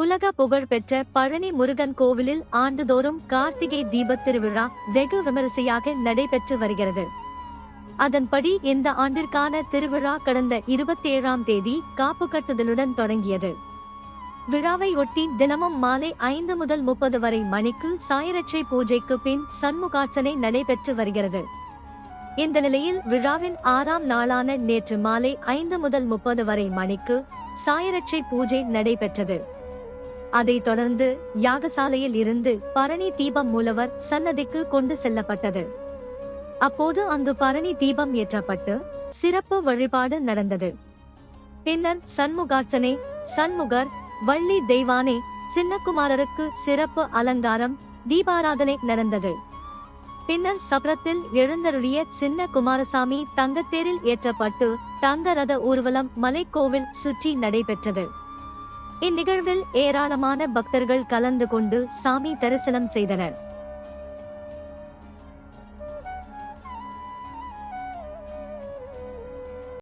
உலக புகழ்பெற்ற பழனி முருகன் கோவிலில் ஆண்டுதோறும் கார்த்திகை தீபத் திருவிழா வெகு விமரிசையாக நடைபெற்று வருகிறது. அதன்படி இந்த ஆண்டிற்கான திருவிழா கடந்த இருபத்தேழாம் தேதி காப்பு கட்டுதலுடன் தொடங்கியது. விழாவை ஒட்டி தினமும் மாலை ஐந்து முதல் முப்பது வரை மணிக்கு சாயரட்சை பூஜைக்கு பின் சண்முகார்ச்சனை நடைபெற்று வருகிறது. இந்த நிலையில் விழாவின் ஆறாம் நாளான நேற்று மாலை ஐந்து முதல் முப்பது வரை மணிக்கு சாயரட்சை பூஜை நடைபெற்றது. அதைத் தொடர்ந்து யாகசாலையில் இருந்து பரணி தீபம் மூலவர் சன்னதிக்கு கொண்டு செல்லப்பட்டது. அப்போது அங்கு பரணி தீபம் ஏற்றப்பட்டு சிறப்பு வழிபாடு நடந்தது. பின்னர் சண்முகார்ச்சனை சண்முகர் வள்ளி தெய்வானே சின்னகுமாரருக்கு சிறப்பு அலங்காரம் தீபாராதனை நடந்தது. பின்னர் சபரத்தில் எழுந்தருளிய சின்ன குமாரசாமி தங்கத்தேரில் ஏற்றப்பட்டு தங்க ரத ஊர்வலம் மலைக்கோவில் சுற்றி நடைபெற்றது. இந்நிகழ்வில் ஏராளமான பக்தர்கள் கலந்து கொண்டு சாமி தரிசனம் செய்தனர்.